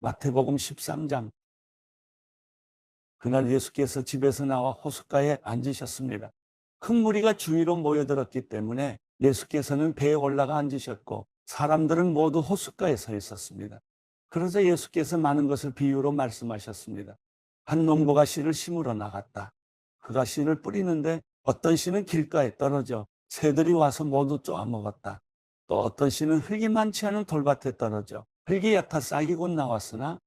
마태복음 13장. 그날 예수께서 집에서 나와 호숫가에 앉으셨습니다. 큰 무리가 주위로 모여들었기 때문에 예수께서는 배에 올라가 앉으셨고 사람들은 모두 호숫가에 서 있었습니다. 그러자 예수께서 많은 것을 비유로 말씀하셨습니다. 한 농부가 씨를 심으러 나갔다. 그가 씨를 뿌리는데 어떤 씨는 길가에 떨어져 새들이 와서 모두 쪼아먹었다. 또 어떤 씨는 흙이 많지 않은 돌밭에 떨어져 흙이 얕아 싹이 곧 나왔으나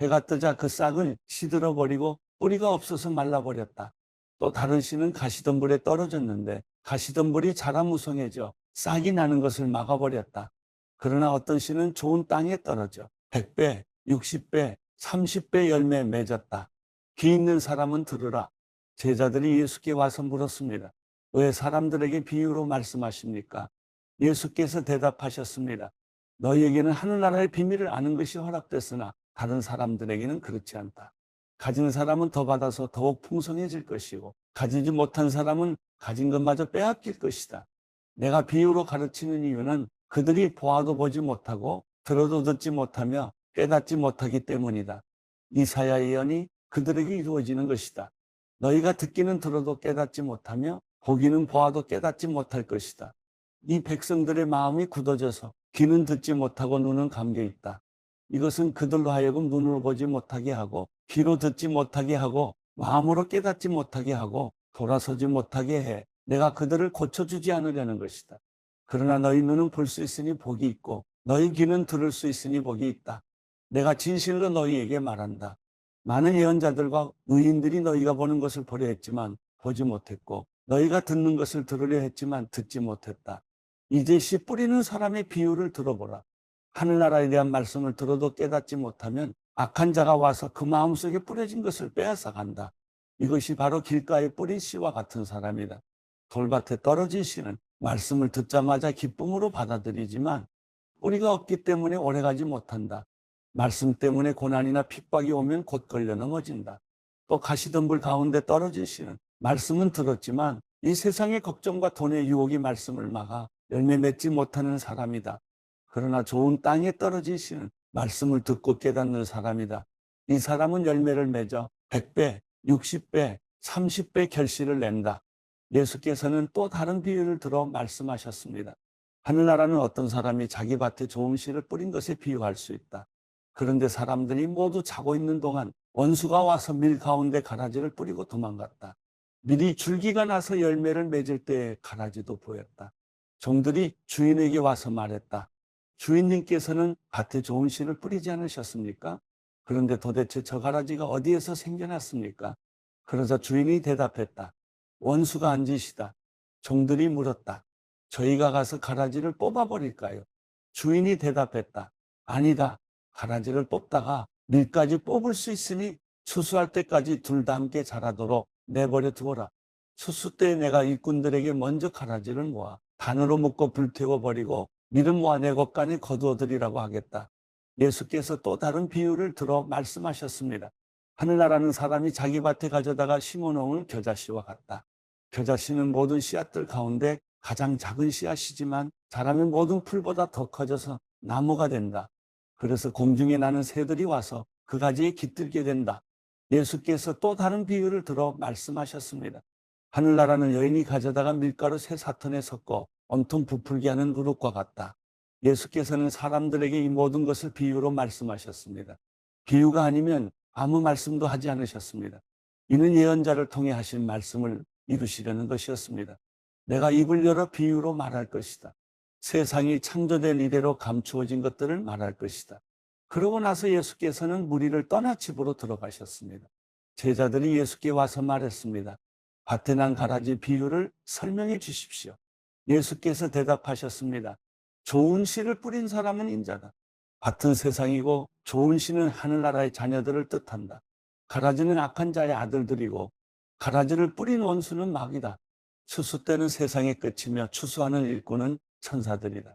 해가 뜨자 그 싹을 시들어 버리고 뿌리가 없어서 말라버렸다. 또 다른 씨는 가시덤불에 떨어졌는데 가시덤불이 자라 무성해져 싹이 나는 것을 막아버렸다. 그러나 어떤 씨는 좋은 땅에 떨어져 100배, 60배, 30배 열매 맺었다. 귀 있는 사람은 들으라. 제자들이 예수께 와서 물었습니다. 왜 사람들에게 비유로 말씀하십니까? 예수께서 대답하셨습니다. 너희에게는 하늘나라의 비밀을 아는 것이 허락됐으나 다른 사람들에게는 그렇지 않다. 가진 사람은 더 받아서 더욱 풍성해질 것이고 가지지 못한 사람은 가진 것마저 빼앗길 것이다. 내가 비유로 가르치는 이유는 그들이 보아도 보지 못하고 들어도 듣지 못하며 깨닫지 못하기 때문이다. 이사야 예언이 그들에게 이루어지는 것이다. 너희가 듣기는 들어도 깨닫지 못하며 보기는 보아도 깨닫지 못할 것이다. 이 백성들의 마음이 굳어져서 귀는 듣지 못하고 눈은 감겨 있다. 이것은 그들로 하여금 눈으로 보지 못하게 하고 귀로 듣지 못하게 하고 마음으로 깨닫지 못하게 하고 돌아서지 못하게 해 내가 그들을 고쳐주지 않으려는 것이다. 그러나 너희 눈은 볼 수 있으니 복이 있고 너희 귀는 들을 수 있으니 복이 있다. 내가 진실로 너희에게 말한다. 많은 예언자들과 의인들이 너희가 보는 것을 보려 했지만 보지 못했고 너희가 듣는 것을 들으려 했지만 듣지 못했다. 이제 씨 뿌리는 사람의 비유를 들어보라. 하늘나라에 대한 말씀을 들어도 깨닫지 못하면 악한 자가 와서 그 마음속에 뿌려진 것을 빼앗아 간다. 이것이 바로 길가에 뿌린 씨와 같은 사람이다. 돌밭에 떨어진 씨는 말씀을 듣자마자 기쁨으로 받아들이지만 뿌리가 없기 때문에 오래가지 못한다. 말씀 때문에 고난이나 핍박이 오면 곧 걸려 넘어진다. 또 가시덤불 가운데 떨어진 씨는 말씀은 들었지만 이 세상의 걱정과 돈의 유혹이 말씀을 막아 열매 맺지 못하는 사람이다. 그러나 좋은 땅에 떨어진 씨는 말씀을 듣고 깨닫는 사람이다. 이 사람은 열매를 맺어 100배, 60배, 30배 결실을 낸다. 예수께서는 또 다른 비유를 들어 말씀하셨습니다. 하늘나라는 어떤 사람이 자기 밭에 좋은 씨를 뿌린 것에 비유할 수 있다. 그런데 사람들이 모두 자고 있는 동안 원수가 와서 밀 가운데 가라지를 뿌리고 도망갔다. 밀이 줄기가 나서 열매를 맺을 때에 가라지도 보였다. 종들이 주인에게 와서 말했다. 주인님께서는 밭에 좋은 씨를 뿌리지 않으셨습니까? 그런데 도대체 저 가라지가 어디에서 생겨났습니까? 그러자 주인이 대답했다. 원수가 한 짓이다. 종들이 물었다. 저희가 가서 가라지를 뽑아버릴까요? 주인이 대답했다. 아니다. 가라지를 뽑다가 밀까지 뽑을 수 있으니 추수할 때까지 둘 다 함께 자라도록 내버려 두어라. 추수 때 내가 일꾼들에게 먼저 가라지를 모아 단으로 묶고 불태워 버리고 밀은 모아 내 곳간에 거두어들이라고 하겠다. 예수께서 또 다른 비유를 들어 말씀하셨습니다. 하늘나라는 사람이 자기 밭에 가져다가 심어놓은 겨자씨와 같다. 겨자씨는 모든 씨앗들 가운데 가장 작은 씨앗이지만 자라면 모든 풀보다 더 커져서 나무가 된다. 그래서 공중에 나는 새들이 와서 그 가지에 깃들게 된다. 예수께서 또 다른 비유를 들어 말씀하셨습니다. 하늘나라는 여인이 가져다가 밀가루 새 사턴에 섞어 온통 부풀게 하는 그릇과 같다. 예수께서는 사람들에게 이 모든 것을 비유로 말씀하셨습니다. 비유가 아니면 아무 말씀도 하지 않으셨습니다. 이는 예언자를 통해 하신 말씀을 이루시려는 것이었습니다. 내가 입을 열어 비유로 말할 것이다. 세상이 창조된 이대로 감추어진 것들을 말할 것이다. 그러고 나서 예수께서는 무리를 떠나 집으로 들어가셨습니다. 제자들이 예수께 와서 말했습니다. 밭에 난 가라지 비유를 설명해 주십시오. 예수께서 대답하셨습니다. 좋은 씨를 뿌린 사람은 인자다. 밭은 세상이고 좋은 씨는 하늘나라의 자녀들을 뜻한다. 가라지는 악한 자의 아들들이고 가라지를 뿌린 원수는 마귀다. 추수 때는 세상의 끝이며 추수하는 일꾼은 천사들이다.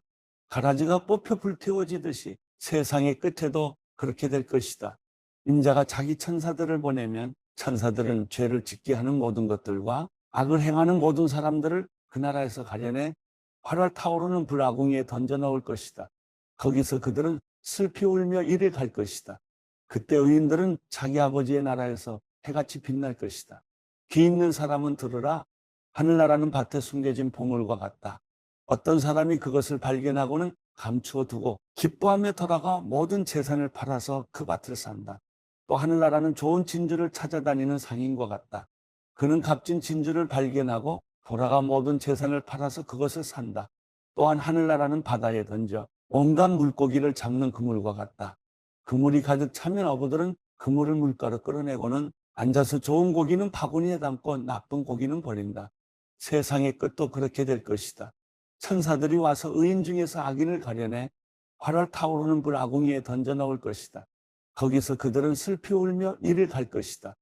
가라지가 뽑혀 불태워지듯이 세상의 끝에도 그렇게 될 것이다. 인자가 자기 천사들을 보내면 천사들은 죄를 짓게 하는 모든 것들과 악을 행하는 모든 사람들을 그 나라에서 가려내 활활 타오르는 불아궁이에 던져 넣을 것이다. 거기서 그들은 슬피 울며 이래 갈 것이다. 그때 의인들은 자기 아버지의 나라에서 해같이 빛날 것이다. 귀 있는 사람은 들으라. 하늘나라는 밭에 숨겨진 보물과 같다. 어떤 사람이 그것을 발견하고는 감추어 두고 기뻐하며 돌아가 모든 재산을 팔아서 그 밭을 산다. 또 하늘나라는 좋은 진주를 찾아다니는 상인과 같다. 그는 값진 진주를 발견하고 돌아가 모든 재산을 팔아서 그것을 산다. 또한 하늘나라는 바다에 던져 온갖 물고기를 잡는 그물과 같다. 그물이 가득 차면 어부들은 그물을 물가로 끌어내고는 앉아서 좋은 고기는 바구니에 담고 나쁜 고기는 버린다. 세상의 끝도 그렇게 될 것이다. 천사들이 와서 의인 중에서 악인을 가려내 활활 타오르는 불 아궁이에 던져 넣을 것이다. 거기서 그들은 슬피 울며 이를 갈 것이다.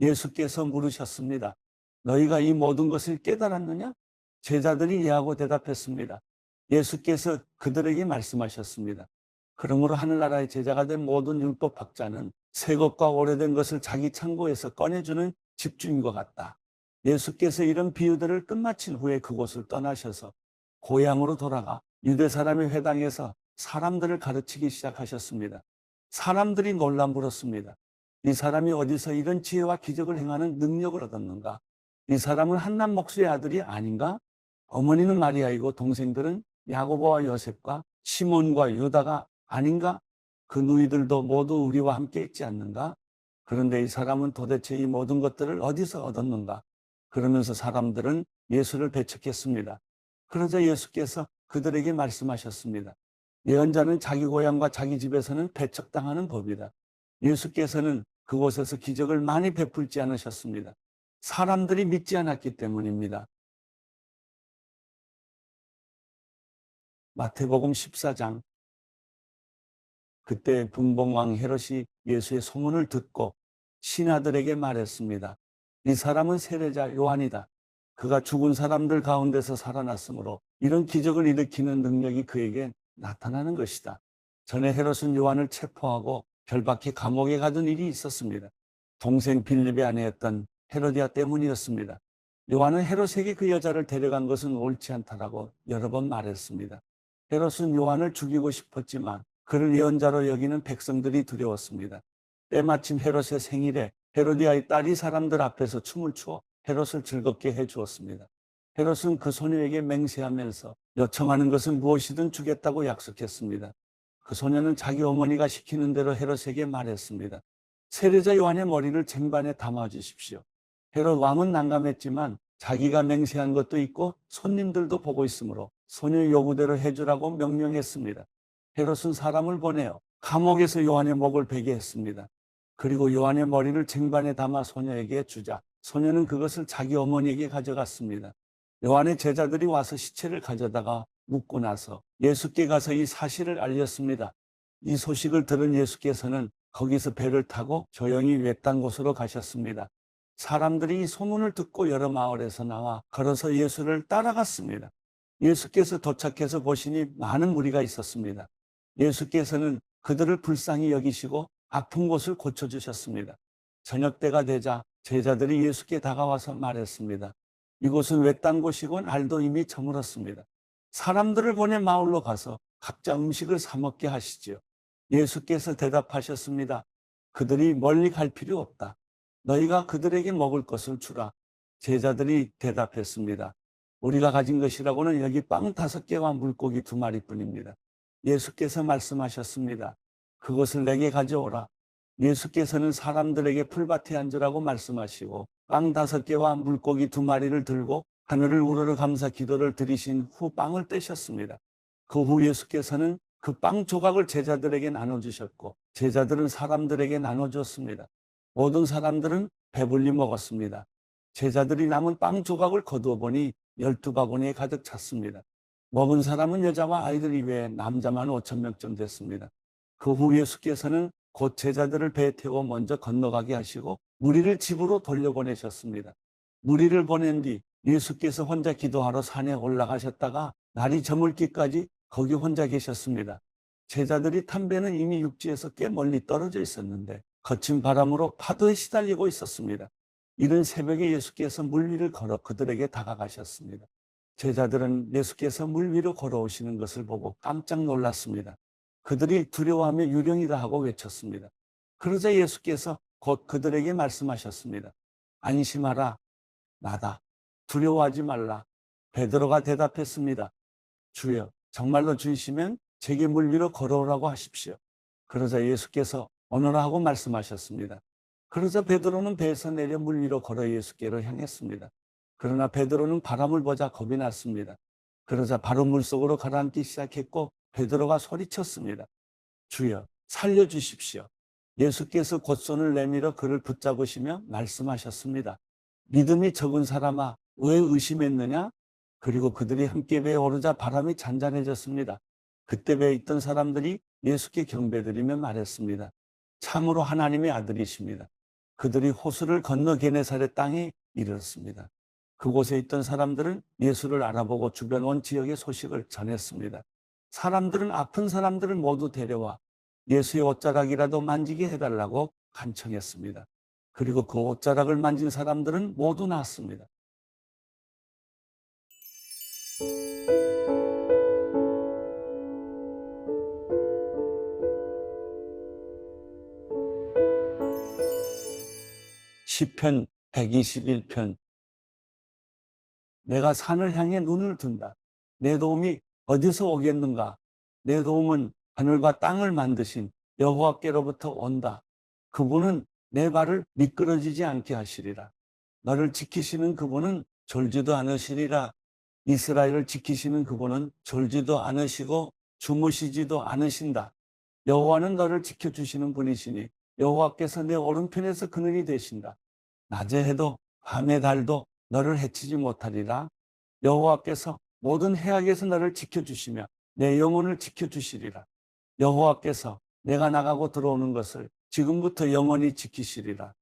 예수께서 물으셨습니다. 너희가 이 모든 것을 깨달았느냐? 제자들이 예하고 대답했습니다. 예수께서 그들에게 말씀하셨습니다. 그러므로 하늘나라의 제자가 된 모든 율법 학자는 새 것과 오래된 것을 자기 창고에서 꺼내주는 집주인과 같다. 예수께서 이런 비유들을 끝마친 후에 그곳을 떠나셔서 고향으로 돌아가 유대 사람의 회당에서 사람들을 가르치기 시작하셨습니다. 사람들이 놀란 물었습니다. 이 사람이 어디서 이런 지혜와 기적을 행하는 능력을 얻었는가? 이 사람은 한남 목수의 아들이 아닌가? 어머니는 마리아이고 동생들은 야고보와 요셉과 시몬과 유다가 아닌가? 그 누이들도 모두 우리와 함께 있지 않는가? 그런데 이 사람은 도대체 이 모든 것들을 어디서 얻었는가? 그러면서 사람들은 예수를 배척했습니다. 그러자 예수께서 그들에게 말씀하셨습니다. 예언자는 자기 고향과 자기 집에서는 배척당하는 법이다. 예수께서는 그곳에서 기적을 많이 베풀지 않으셨습니다. 사람들이 믿지 않았기 때문입니다. 마태복음 14장 그때 분봉왕 헤롯이 예수의 소문을 듣고 신하들에게 말했습니다. 이 사람은 세례자 요한이다. 그가 죽은 사람들 가운데서 살아났으므로 이런 기적을 일으키는 능력이 그에게 나타나는 것이다. 전에 헤롯은 요한을 체포하고 결박해 감옥에 가둔 일이 있었습니다. 동생 빌립의 아내였던 헤로디아 때문이었습니다. 요한은 헤롯에게 그 여자를 데려간 것은 옳지 않다라고 여러 번 말했습니다. 헤롯은 요한을 죽이고 싶었지만 그를 예언자로 여기는 백성들이 두려웠습니다. 때마침 헤롯의 생일에 헤로디아의 딸이 사람들 앞에서 춤을 추어 헤롯을 즐겁게 해 주었습니다. 헤롯은 그 소녀에게 맹세하면서 요청하는 것은 무엇이든 주겠다고 약속했습니다. 그 소녀는 자기 어머니가 시키는 대로 헤롯에게 말했습니다. 세례자 요한의 머리를 쟁반에 담아 주십시오. 헤롯 왕은 난감했지만 자기가 맹세한 것도 있고 손님들도 보고 있으므로 소녀 요구대로 해주라고 명령했습니다. 헤롯은 사람을 보내어 감옥에서 요한의 목을 베게 했습니다. 그리고 요한의 머리를 쟁반에 담아 소녀에게 주자 소녀는 그것을 자기 어머니에게 가져갔습니다. 요한의 제자들이 와서 시체를 가져다가 묻고 나서 예수께 가서 이 사실을 알렸습니다. 이 소식을 들은 예수께서는 거기서 배를 타고 조용히 외딴 곳으로 가셨습니다. 사람들이 이 소문을 듣고 여러 마을에서 나와 걸어서 예수를 따라갔습니다. 예수께서 도착해서 보시니 많은 무리가 있었습니다. 예수께서는 그들을 불쌍히 여기시고 아픈 곳을 고쳐주셨습니다. 저녁 때가 되자 제자들이 예수께 다가와서 말했습니다. 이곳은 외딴 곳이고 날도 이미 저물었습니다. 사람들을 보내 마을로 가서 각자 음식을 사 먹게 하시지요. 예수께서 대답하셨습니다. 그들이 멀리 갈 필요 없다. 너희가 그들에게 먹을 것을 주라. 제자들이 대답했습니다. 우리가 가진 것이라고는 여기 빵 다섯 개와 물고기 두 마리뿐입니다. 예수께서 말씀하셨습니다. 그것을 내게 가져오라. 예수께서는 사람들에게 풀밭에 앉으라고 말씀하시고 빵 다섯 개와 물고기 두 마리를 들고 하늘을 우러러 감사 기도를 드리신 후 빵을 떼셨습니다. 그 후 예수께서는 그 빵 조각을 제자들에게 나눠주셨고 제자들은 사람들에게 나눠줬습니다. 모든 사람들은 배불리 먹었습니다. 제자들이 남은 빵 조각을 거두어 보니 열두 바구니에 가득 찼습니다. 먹은 사람은 여자와 아이들 이외에 남자만 5천 명쯤 됐습니다. 그 후 예수께서는 곧 제자들을 배에 태워 먼저 건너가게 하시고 무리를 집으로 돌려보내셨습니다. 무리를 보낸 뒤 예수께서 혼자 기도하러 산에 올라가셨다가 날이 저물기까지 거기 혼자 계셨습니다. 제자들이 탄 배는 이미 육지에서 꽤 멀리 떨어져 있었는데 거친 바람으로 파도에 시달리고 있었습니다. 이른 새벽에 예수께서 물 위를 걸어 그들에게 다가가셨습니다. 제자들은 예수께서 물 위로 걸어오시는 것을 보고 깜짝 놀랐습니다. 그들이 두려워하며 유령이다 하고 외쳤습니다. 그러자 예수께서 곧 그들에게 말씀하셨습니다. 안심하라. 나다. 두려워하지 말라. 베드로가 대답했습니다. 주여, 정말로 주이시면 제게 물 위로 걸어오라고 하십시오. 그러자 예수께서 오너라 하고 말씀하셨습니다. 그러자 베드로는 배에서 내려 물 위로 걸어 예수께로 향했습니다. 그러나 베드로는 바람을 보자 겁이 났습니다. 그러자 바로 물속으로 가라앉기 시작했고 베드로가 소리쳤습니다. 주여 살려주십시오. 예수께서 곧 손을 내밀어 그를 붙잡으시며 말씀하셨습니다. 믿음이 적은 사람아 왜 의심했느냐? 그리고 그들이 함께 배에 오르자 바람이 잔잔해졌습니다. 그때 배에 있던 사람들이 예수께 경배드리며 말했습니다. 참으로 하나님의 아들이십니다. 그들이 호수를 건너 게네사렛 땅에 이르렀습니다. 그곳에 있던 사람들은 예수를 알아보고 주변 온 지역의 소식을 전했습니다. 사람들은 아픈 사람들을 모두 데려와 예수의 옷자락이라도 만지게 해달라고 간청했습니다. 그리고 그 옷자락을 만진 사람들은 모두 나았습니다. 시편 121편 내가 산을 향해 눈을 든다. 내 도움이 어디서 오겠는가? 내 도움은 하늘과 땅을 만드신 여호와께로부터 온다. 그분은 내 발을 미끄러지지 않게 하시리라. 너를 지키시는 그분은 졸지도 않으시리라. 이스라엘을 지키시는 그분은 졸지도 않으시고 주무시지도 않으신다. 여호와는 너를 지켜주시는 분이시니 여호와께서 내 오른편에서 그늘이 되신다. 낮에 해도 밤의 달도 너를 해치지 못하리라. 여호와께서 모든 해악에서 나를 지켜주시며 내 영혼을 지켜주시리라. 여호와께서 내가 나가고 들어오는 것을 지금부터 영원히 지키시리라.